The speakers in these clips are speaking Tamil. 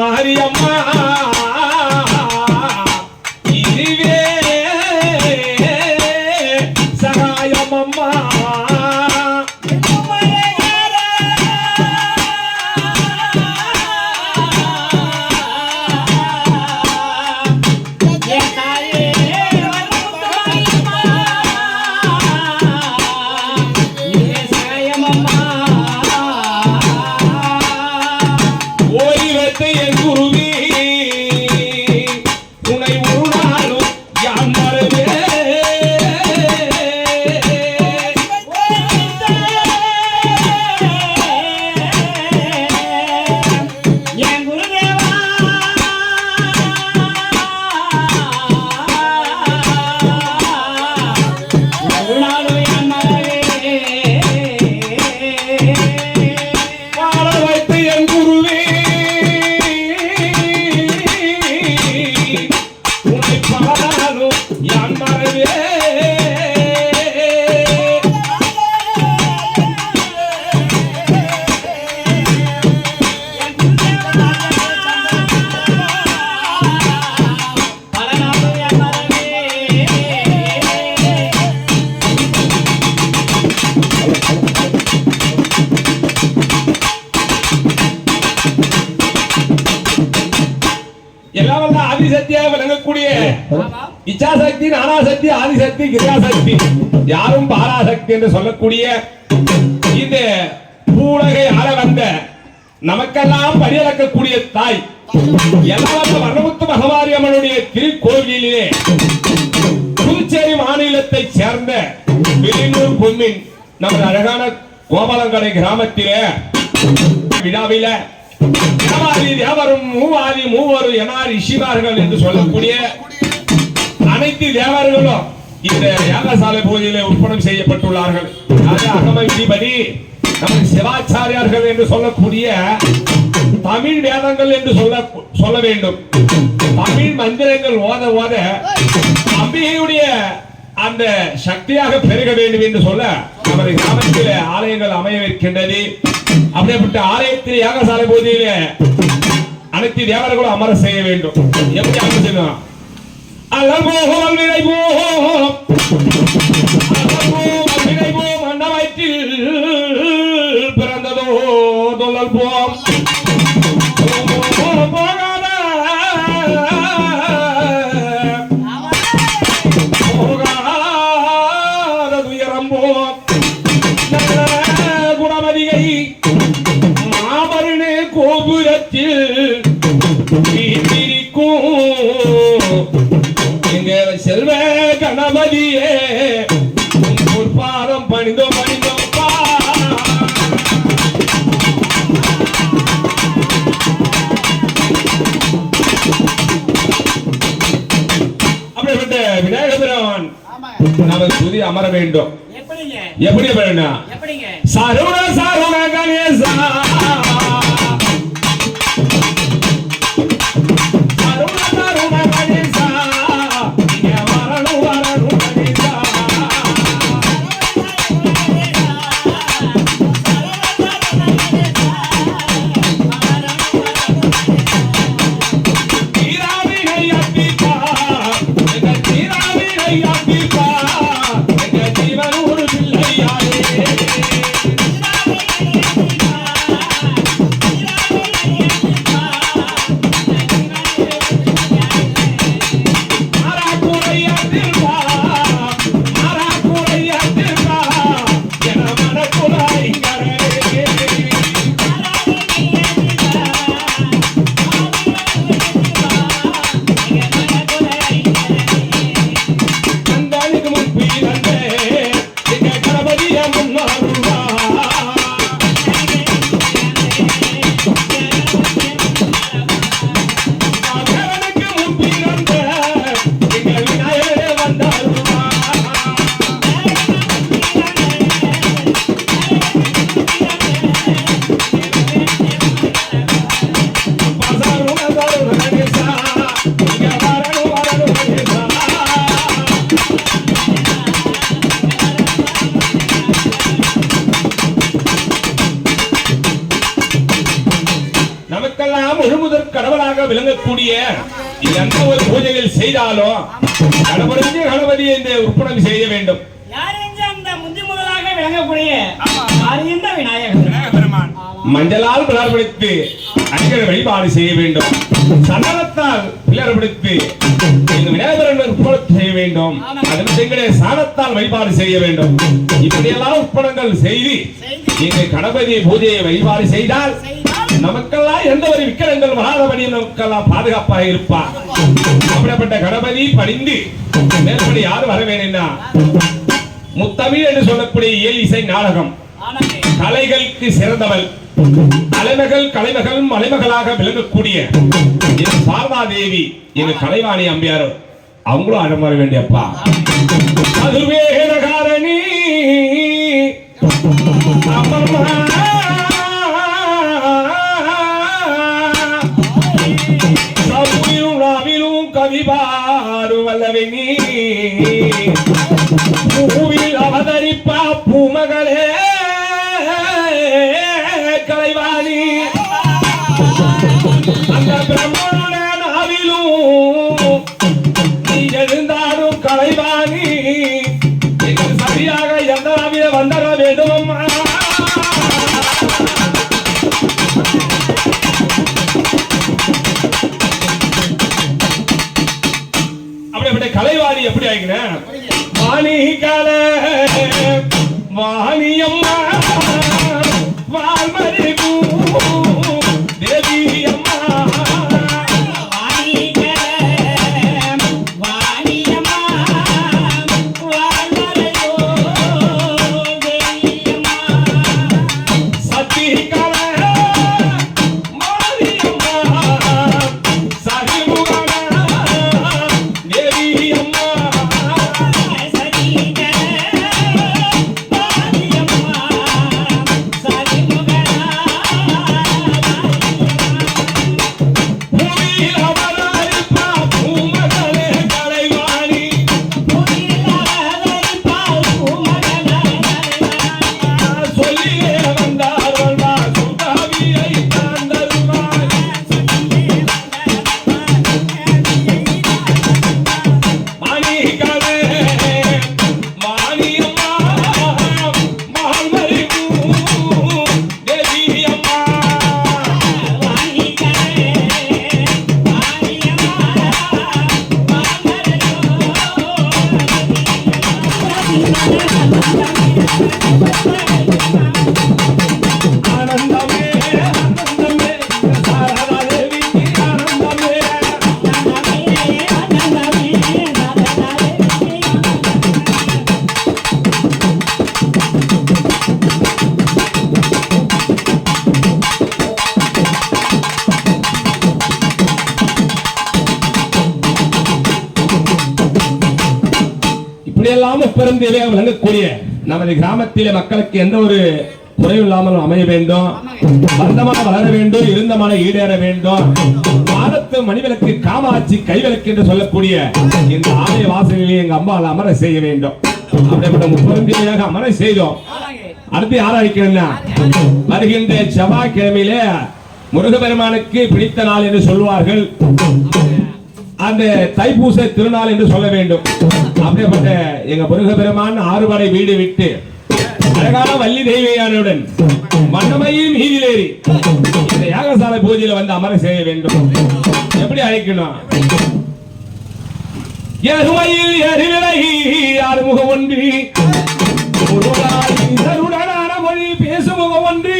மாரியம்மா ஆதிசக்தி யாரும் பாராசக்தி என்று சொல்லக்கூடிய இந்த பூலகை ஆள வந்த நமக்கெல்லாம் படியளக்கக்கூடிய தாய் எல்லாம் வர்ணமுத்து மகவாரி அம்மனுடைய திருக்கோவிலிலே புதுச்சேரி மாநிலத்தை சேர்ந்த வெளியூர் பொம்மின் நமது அழகான கோபாலங்கடை கிராமத்திலே விழாவில தேவாதி தேவரும் மூவாதி மூவரும் எனார் இஷிவார்கள் என்று சொல்லக்கூடிய அனைத்து தேவர்களும் இந்த யாகசாலை பூஜையிலே உற்பணம் செய்யப்பட்டுள்ளார்கள். அது அகம விதிபடி நமது சிவாச்சாரியார்கள் என்று சொல்லக்கூடிய தமிழ் வேதங்கள் என்று சொல்ல சொல்ல வேண்டும். தமிழ் மந்திரங்கள் ஓத ஓத அம்பிகையுடைய அந்த சக்தியாக பெருக வேண்டும் என்று சொல்ல நமது கிராமத்தில் ஆலயங்கள் அமைய வைக்கின்றது. அப்படிப்பட்ட ஆலயத்தில் யாகசாலை பூஜையிலே அனைத்து தேவர்களும் அமர செய்ய வேண்டும். எப்படி அமர செய்யணும்? அலமோகம் விளைவோம் அலமோகம் விளைவோம் அன்னவயிற்றில் பிறந்ததோ தொழல் போம். போகாத. குணமதியை மாமருணே கோபுரத்தில் எங்க செல்வ கணபதியே. உன் பொற்பாதம் பணிந்தோ பணிந்தோப்பா அப்படிப்பட்ட விநாயகபுரம் நமது துதி அமர வேண்டும். எப்படி எப்படிங்க? சரவண சரவண கணேசா. செய்தாலும் கடவுளுக்கு கணபதியை இந்த உற்பணம் செய்ய வேண்டும். மஞ்சளால் பிளர் பிடித்து அடிக்கடி வழிபாடு செய்ய வேண்டும். சந்தனத்தால் பிளர் பிடித்து இந்த விநாயகரன் உட்படம் செய்ய வேண்டும். அதன் எங்களுடைய சாணத்தால் வழிபாடு செய்ய வேண்டும். இப்படியெல்லாம் உட்படங்கள் செய்து எங்க கணபதி பூஜையை வழிபாடு செய்தால் நமக்கெல்லாம் எந்த ஒரு விக்கிரங்கள் வராதபடி நமக்கெல்லாம் பாதுகாப்பாக இருப்பார். அப்படிப்பட்ட கணபதி பணிந்து மேற்படி யார் வர வேணும்னா முத்தமிழ் என்று சொல்லக்கூடிய இயல் இசை நாடகம். கலைகளுக்கு சிறந்தவள். தலைமகள் கலைமகள் மலைமகளாக விளங்கக்கூடிய என் சாரதா தேவி எங்க கலைவாணி அம்பியாரோ அவங்களும் அடம் வர வேண்டியப்பா. அதுவே காரணி கவி பாடு நீ. பூவில் அவதரிப்பா பூமகளே. கலைவாணி. அந்த பிரம்ம இப்படியெல்லாம் பெருந்தேவையாக விளங்கக்கூடிய நமது கிராமத்திலே மக்களுக்கு எந்த ஒரு குறைவு இல்லாமல் அமைய வேண்டும். வந்தமான வளர வேண்டும் இருந்தமான ஈடேற வேண்டும். வானத்து மணிவிளக்கு காமாட்சி கைவிளக்கு என்று சொல்லக்கூடிய இந்த ஆலய வாசலிலே எங்க அம்பால் அமர செய்ய வேண்டும். அப்படிப்பட்ட முப்பெருந்தேவையாக அமர செய்தோம். அடுத்து யார் வருகின்ற செவ்வாய்க்கிழமையிலே முருகபெருமானுக்கு பிடித்த நாள் என்று சொல்வார்கள் அந்த தைப்பூச திருநாள் என்று சொல்ல வேண்டும். அப்படியேப்பட்ட எங்க முருகபெருமான் ஆறுபடை வீடு விட்டு அழகான வள்ளி தெய்வையானுடன் மன்னமையில் மீதிலேறி இந்த யாகசாலை பூஜையில வந்து அமர செய்ய வேண்டும். எப்படி அழைக்கணும்? எருமையில் எரிவிலகி அறுமுகம் ஒன்றி முருகாய் மொழி பேசுமுகம் ஒன்றி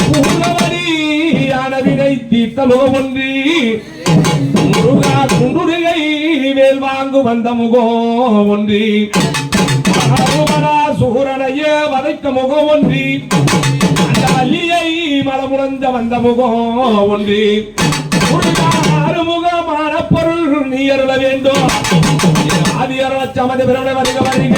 பூர்ணவரியான வினை தீர்த்த முகம் ஒன்றி முருகா வேல் வாங்கு வந்த முகம் ஒன்றி. மகாபுமரா சூரனைய வதைத்த முகம் ஒன்றி. அந்த வள்ளியை மலமுழந்த வந்த முகம் ஒன்றி. அறுமுகமான பொருள் நீ அருள வேண்டும். ஆதி அருள சமதி பிறகு வருக வருக.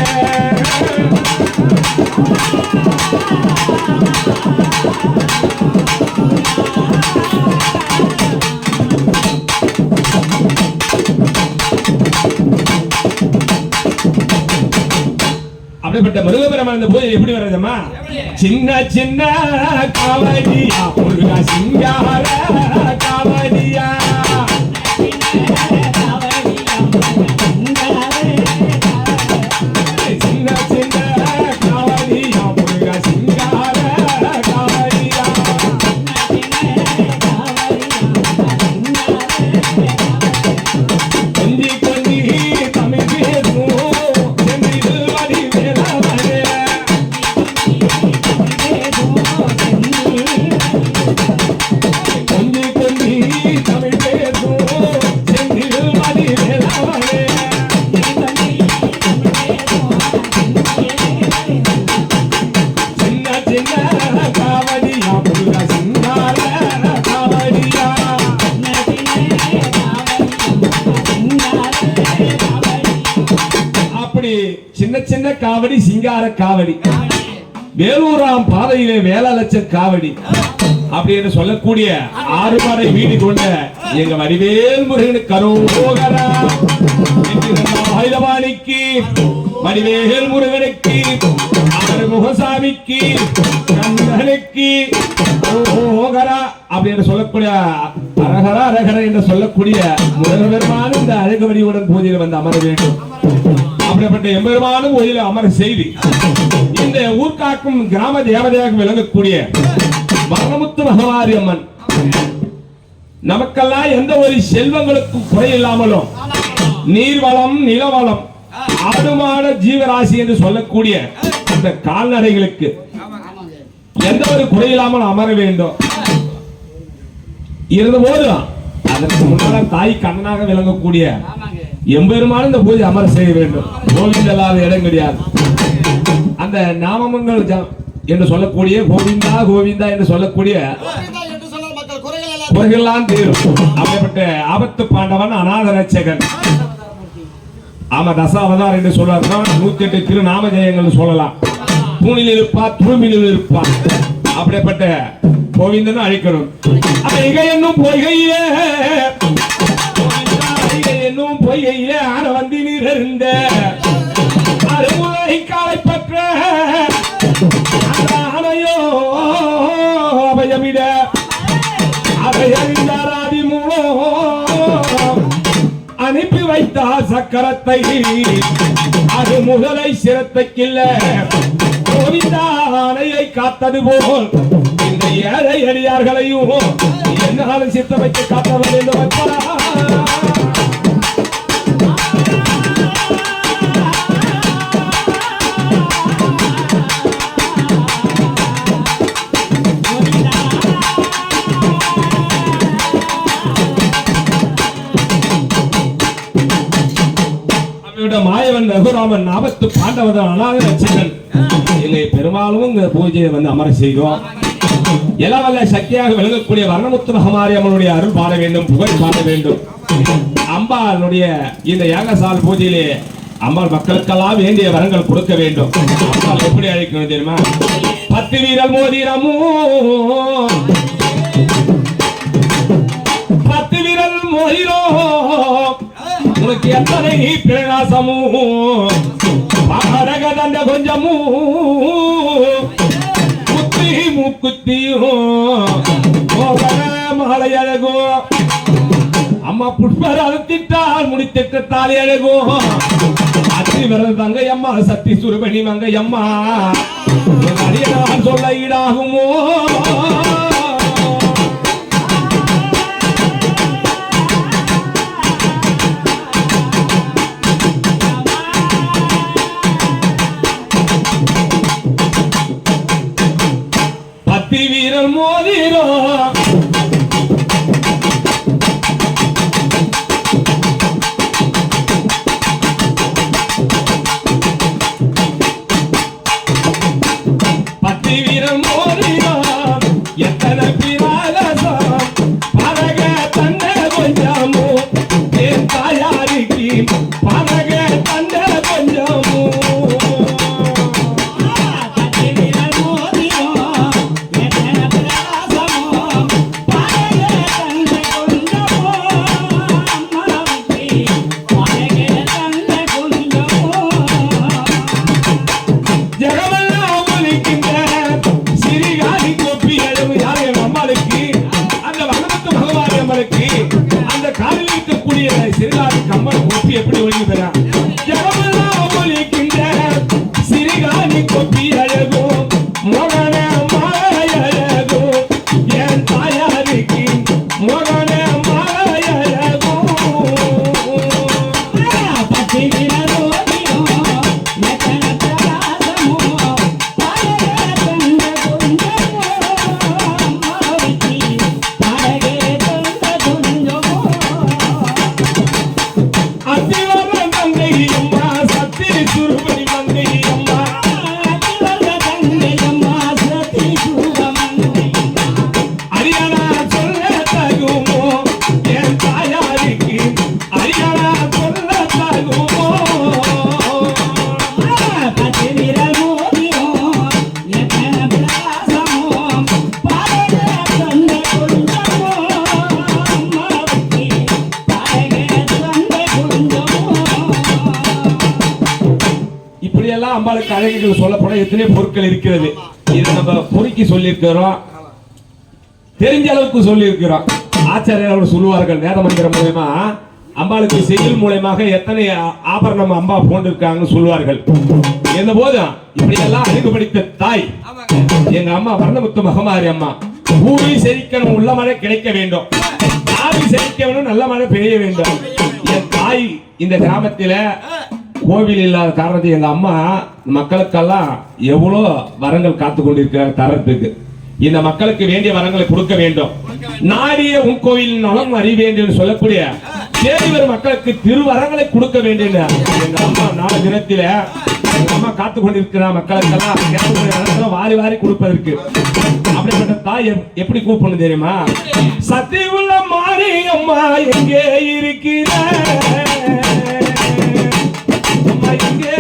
அப்படிப்பட்ட முருகபெருமான் இந்த பூஜை எப்படி வர்றதுமா சின்ன சின்ன காவடியா முருகா சிங்கார காவடியா. காவடி சின்ன சின்ன காவடி சிங்கார காவடி. வேலூராம் பாதையிலே வேலலட்ச காவடி. அப்படி என்று சொல்லக்கூடிய ஆறுபாடை வீடு கொண்ட எங்க வடிவேல் முருகனுக்கு கரோகரா. ஆயுதபாணிக்கு வடிவேல் முருகனுக்கு அவர் முகசாமிக்கு கந்தனுக்கு. ஓகரா அப்படி என்று சொல்லக்கூடிய அரகரா அரகரா என்று சொல்லக்கூடிய முதல்வருமான இந்த அழகு வடிவுடன் பூஜையில் வந்து அமர வேண்டும். அப்படிப்பட்ட எம்பெருமானும் கோயில அமர செய்தி இந்த ஊர்காக்கும் கிராம தேவதையாக விளங்கக்கூடிய மரணமுத்து மகவாரி அம்மன். நமக்கெல்லாம் எந்த ஒரு செல்வங்களுக்கும் குறையில்லாமலும் நீர்வளம் நிலவளம் ஆடுமான ஜீவராசி என்று சொல்லக்கூடிய அந்த கால்நடைகளுக்கு எந்த ஒரு குறையில்லாமல் அமர வேண்டும். இருந்தபோது அதற்கு முன்னால தாய் கண்ணனாக விளங்கக்கூடிய எம்பெருமான இந்த பூஜை அமர செய்ய வேண்டும். கோவிந்த இல்லாத இடம் கிடையாது. அந்த நாமமங்கள் என்று சொல்லக்கூடிய கோவிந்தா கோவிந்தா என்று சொல்லக்கூடிய குறைகள்லாம் தீரும். அப்படிப்பட்ட ஆபத்து பாண்டவன் அநாத ரட்சகன். ஆமா தச அவதார் என்று சொல்றாருன்னா நூத்தி எட்டு ஜெயங்கள் சொல்லலாம். தூணில் இருப்பா துருமினில் இருப்பா அப்படிப்பட்ட கோவிந்தன் அழைக்கணும் ஐக என்னும் பொய்கையிலே என்னும் பொய்கையிலே ஆன வந்து நீர் இருந்த அருமுறை காலை பற்ற அந்த அபயமிட அதை அறிந்தாராதி மூலம் அனுப்பி வைத்தா சக்கரத்தை. அது முதலை சிரத்தைக்கில்ல. கோவிந்தானையை காத்தது போல் ஏழை அடியார்களையும் என்னாலும் சித்த வைத்து காத்தவர் என்று வைப்பார்? அவருடைய மாயவன் ரகுராமன் ஆபத்து பாண்டவன் அநாத ரட்சகன் இல்லை பெரும்பாலும் இந்த பூஜையை வந்து அமர செய்கிறோம் இளவல்ல சக்தியாக விளங்கக்கூடிய வர்ணமுத்து மகமாரி அம்மனுடைய அருள் பாட வேண்டும் புகழ் பாட வேண்டும். அம்பாளுடைய இந்த யாகசால் பூஜையிலே அம்பாள் மக்களுக்கெல்லாம் வேண்டிய வரங்கள் கொடுக்க வேண்டும். அம்பாள் எப்படி அழைக்கணும் தெரியுமா? பத்து வீரல் மோதிரமோ? பத்து வீரல் மோதிரோ? உனக்கு எத்தனை பிரகாசமும் பாரக கொஞ்சமும் மூக்குத்தியும் மோகன மாலை அழகோ. அம்மா புஷ்பர் அழுத்திட்டால் முடித்திட்ட தாலி அழகோ. அத்தி விரல் தங்கை அம்மா சத்தி சுரபணி மங்கை அம்மா சொல்ல ஈடாகுமோ. எத்தனை பொருட்கள் இருக்கிறது? இது நம்ம பொறுக்கி சொல்லியிருக்கிறோம் தெரிஞ்ச அளவுக்கு சொல்லியிருக்கிறோம் ஆச்சாரியர் அவர் சொல்லுவார்கள் வேத மந்திரம் மூலயமா. அம்பாளுக்கு செயல் மூலயமாக எத்தனை ஆபரணம் அம்பா போன்றிருக்காங்கன்னு சொல்லுவார்கள். என்ன போதும் இப்படியெல்லாம் எல்லாம் படித்த தாய் எங்க அம்மா வர்ணமுத்து மகமாரி அம்மா பூமி செழிக்கணும் உள்ள மழை கிடைக்க வேண்டும். ஆவி செழிக்க வேணும் நல்ல மழை பெய்ய வேண்டும். என் தாய் இந்த கிராமத்தில கோவில் இல்லாத காரணத்தை எங்க அம்மா மக்களுக்கெல்லாம் எவ்வளோ வரங்கள் காத்து கொண்டிருக்கிறார் தரத்துக்கு இந்த மக்களுக்கு வேண்டிய வரங்களை கொடுக்க வேண்டும். நாடிய உன் கோயில் நலம் அறிவேன் என்று சொல்லக்கூடிய தேவர் மக்களுக்கு திருவரங்களை கொடுக்க வேண்டும் எங்க அம்மா நாலு தினத்தில எங்க அம்மா காத்து கொண்டிருக்கிறார் மக்களுக்கெல்லாம் வாரி வாரி கொடுப்பதற்கு. அப்படிப்பட்ட தாய் எப்படி கூப்பிடணும் தெரியுமா? சத்தியுள்ள உள்ள மாறி அம்மா எங்கே இருக்கிற அம்மா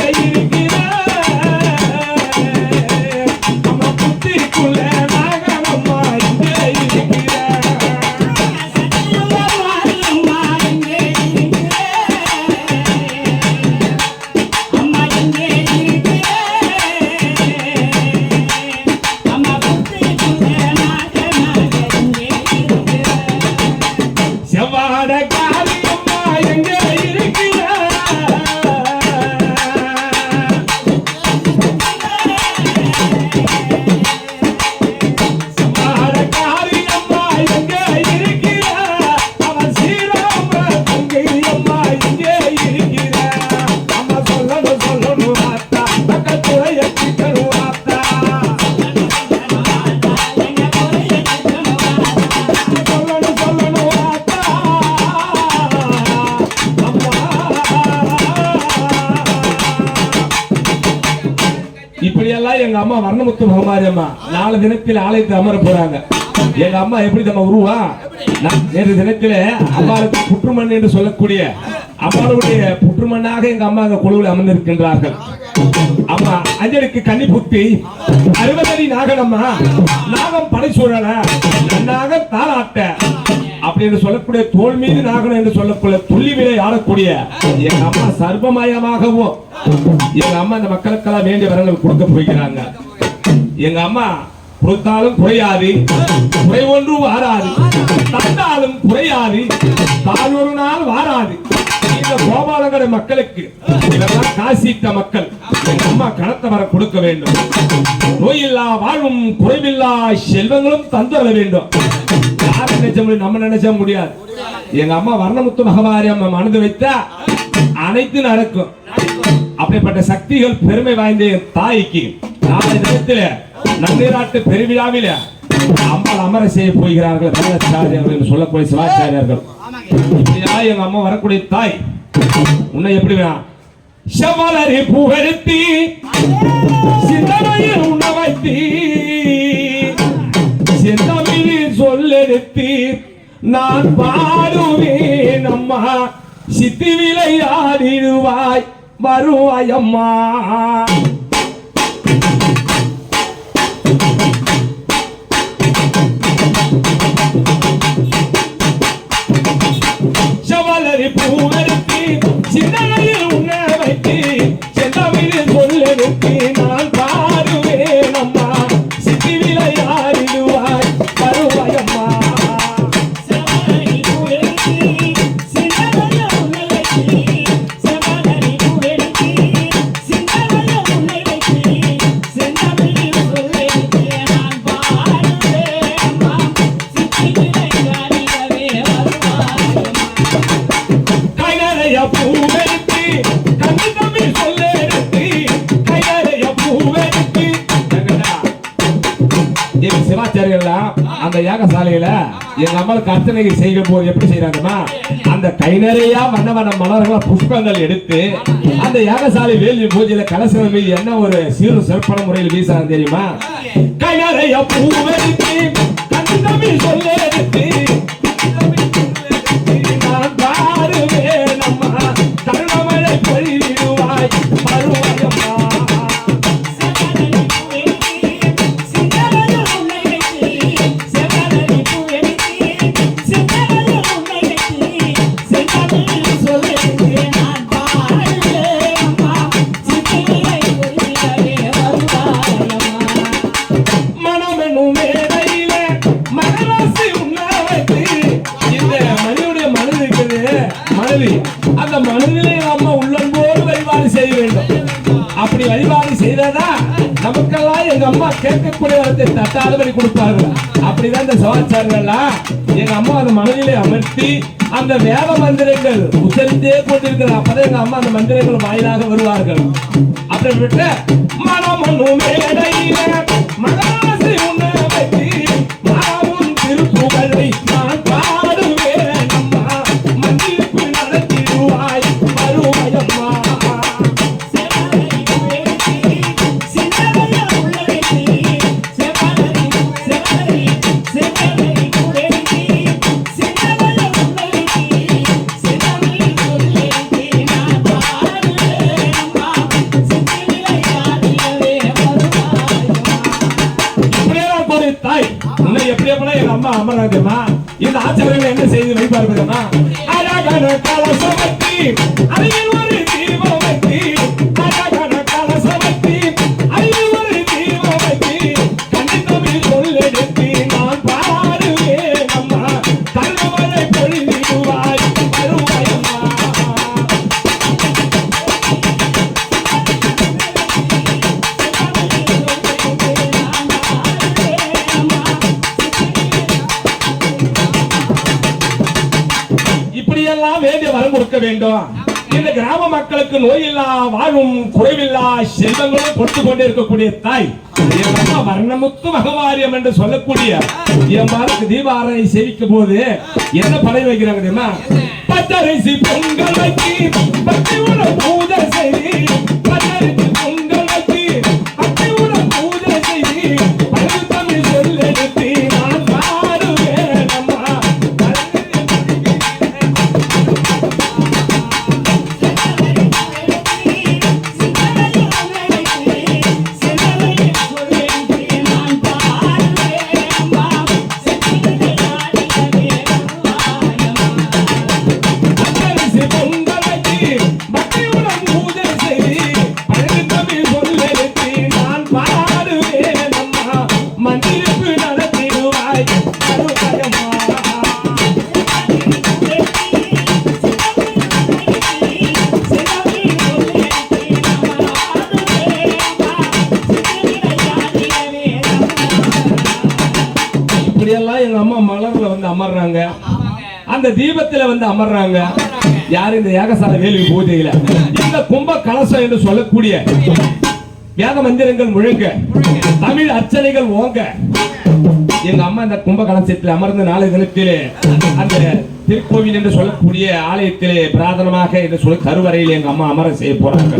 அம்மா வர்ணமுத்து மகமாரி அம்மா. நாலு தினத்தில் ஆலயத்தில் அமர போறாங்க. எங்க அம்மா எப்படி நம்ம உருவா? நேற்று தினத்தில் அம்மாவுக்கு புற்றுமண் என்று சொல்லக்கூடிய அம்மாவுடைய புற்றுமண்ணாக எங்க அம்மா அந்த குழுவில் அமர்ந்திருக்கின்றார்கள். அம்மா அஞ்சலுக்கு கன்னி புத்தி அறுபதடி நாகனம்மா நாகம் படை சூழல நன்னாக தாளாட்ட அப்படின்னு சொல்லக்கூடிய தோல் மீது நாகனம் என்று சொல்லக்கூடிய துள்ளி விலை ஆடக்கூடிய எங்க அம்மா சர்வமயமாகவும் எங்க அம்மா இந்த மக்களுக்கெல்லாம் வேண்டிய வரங்கள் கொடுக்க போகிறாங்க. எங்க அம்மா கொடுத்தாலும் குறையாது குறை ஒன்று வாராது தந்தாலும் குறையாது தாழ் ஒரு நாள் வாராது. இந்த கோபாலங்கர மக்களுக்கு இதெல்லாம் காசிட்ட மக்கள் எங்க அம்மா கணத்தை வர கொடுக்க வேண்டும். நோயில்லா வாழ்வும் குறைவில்லா செல்வங்களும் தந்துட வேண்டும். யார் நினைச்ச முடியும்? நம்ம நினைச்ச முடியாது. எங்க அம்மா வர்ணமுத்து மகவாரி அம்மா மனது வைத்தா அனைத்து நடக்கும். அப்படிப்பட்ட சக்திகள் பெருமை வாய்ந்த என் தாய்க்கு நாளை தினத்தில் நன்னீராட்டு பெருவிழாவில் அம்மா அமர செய்ய போகிறார்கள் என்று சொல்லக்கூடிய சிவாச்சாரியர்கள். இப்படியா எங்க அம்மா வரக்கூடிய தாய். உன்னை எப்படி வேணாம் செவ்வலரி புகழ்த்தி சிந்தனையில் உணவைத்தி சிந்தமிழில் சொல்லெடுத்தி நான் பாடுவேன் அம்மா சித்தி விளையாடிடுவாய் வருவாய் அம்மா. செவலரி பூவெடுத்தி சிந்தனையில் உண்ண வைத்தி செந்தமிழில் சொல்லெடுத்தி நான் எங்க அம்மாவுக்கு அர்ச்சனை செய்யும் போது எப்படி செய்யறாங்கன்னா அந்த கை நிறைய வண்ண வண்ண மலர்கள புஷ்பங்கள் எடுத்து அந்த யாகசாலை வேலி பூஜையில கலசம் மீது என்ன ஒரு சீரும் சிறப்பான முறையில் வீசாங்க தெரியுமா? கை நிறைய பூவெடுத்து கண்ணு தம்பி சொல்லெடுத்து எங்க அம்மா கேட்கக்கூடிய வரத்தை தட்டாதபடி கொடுப்பார்கள்? அப்படிதான் இந்த சமாச்சாரங்கள்லாம் எங்க அம்மா அந்த மனதிலே அமர்த்தி அந்த வேத மந்திரங்கள் உச்சரித்தே கொண்டிருக்கிறார். அப்பதான் எங்க அம்மா அந்த மந்திரங்கள் வாயிலாக வருவார்கள். அப்படி விட்டு மனமனு மேடையில என்ன எப்படியெல்லாம் வேண்டிய வரம் கொடுக்க வேண்டும். இந்த கிராம மக்களுக்கு நோயில்லா வாழும் குறைவில்லா செல்வங்களும் கொடுத்து கொண்டே இருக்கக்கூடிய தாய் வர்ணமுத்து மகவாரியம் என்று சொல்லக்கூடிய என் மகளுக்கு தீபாரணை சேவிக்கும் போது என்ன படை வைக்கிறாங்க தெரியுமா? பச்சரிசி பொங்கல் வைக்கி பச்சை உண பூஜை செய்தி தீபத்துல வந்து அமர்றாங்க. யாரு இந்த ஏகசால வேலி பூஜையில? இந்த கும்ப கலசம் என்று சொல்லக்கூடிய வேத மந்திரங்கள் முழுங்க தமிழ் அர்ச்சனைகள் ஓங்க. எங்க அம்மா இந்த கும்ப கலசத்தில் அமர்ந்த நாலு தினத்திலே அந்த திருக்கோவில் என்று சொல்லக்கூடிய ஆலயத்திலே பிராதனமாக என்று சொல்லி கருவறையில் எங்க அம்மா அமர செய்ய போறாங்க.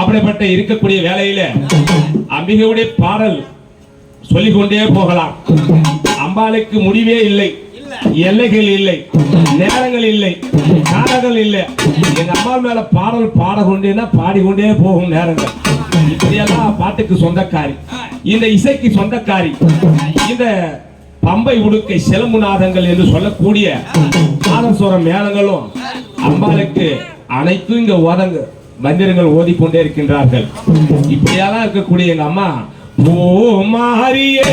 அப்படிப்பட்ட இருக்கக்கூடிய வேலையில அம்பிகையுடைய பாடல் சொல்லிக்கொண்டே போகலாம். அம்பாளுக்கு முடிவே இல்லை. எல்லைகள் இல்லை நேரங்கள் இல்லை காலங்கள் இல்லை. எங்க அம்மா மேல பாடல் பாடகொண்டேன்னா பாடிக்கொண்டே போகும் நேரங்கள். இப்படியெல்லாம் பாட்டுக்கு சொந்தக்காரி. இந்த இசைக்கு சொந்தக்காரி. இந்த பம்பை உடுக்கை சிலம்பு நாதங்கள் என்று சொல்லக்கூடிய நாதஸ்வரம் மேளங்களும் அம்பாளுக்கு அனைத்தும் இங்க ஓதங்க மந்திரங்கள் ஓதிக்கொண்டே இருக்கின்றார்கள். இப்படியெல்லாம் இருக்கக்கூடிய எங்க அம்மா ஓ மாரியே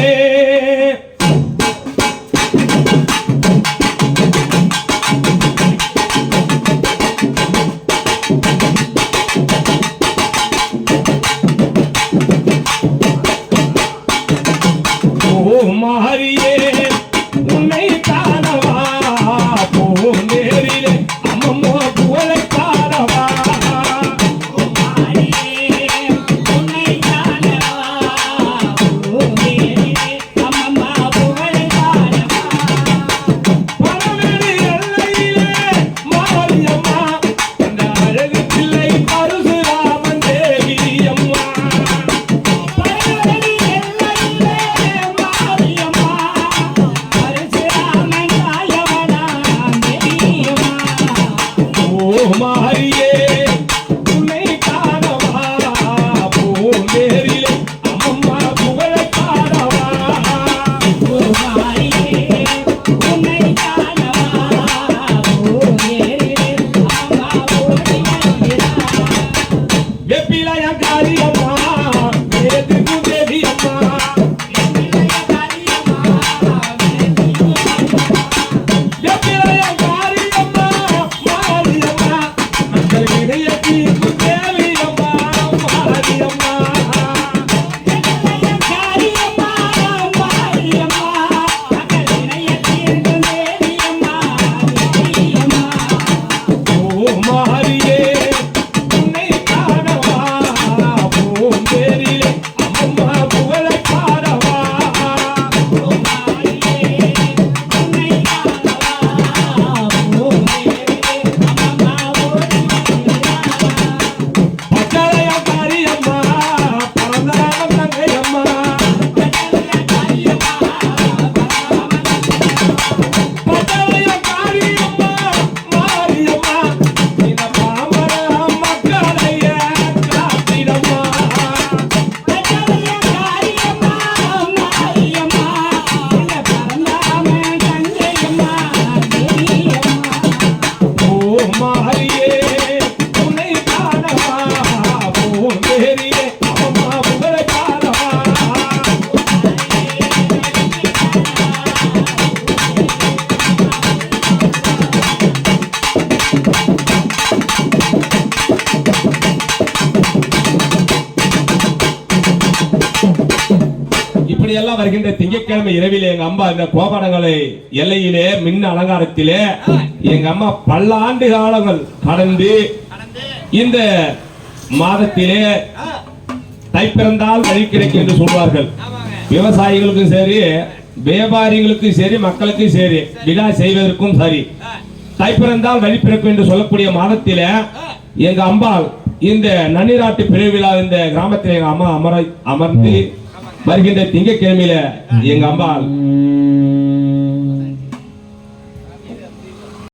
வருகின்ற திங்கட்கிழமை இரவில் எங்க அம்மா இந்த கோபடங்களை எல்லையிலே மின் அலங்காரத்திலே எங்க அம்மா பல்லாண்டு காலங்கள் கடந்து இந்த மாதத்திலே தை பிறந்தால் வழி கிடைக்கும் என்று சொல்வார்கள். விவசாயிகளுக்கும் சரி வியாபாரிகளுக்கும் சரி மக்களுக்கும் சரி விழா செய்வதற்கும் சரி தை பிறந்தால் வழி பிறக்கும் என்று சொல்லக்கூடிய மாதத்தில எங்க அம்பாள் இந்த நன்னிராட்டு பெருவிழா இந்த கிராமத்தில் எங்க அம்மா அமர அமர்ந்து வருகின்ற திங்கக்கிழமையில எங்க அம்பாள்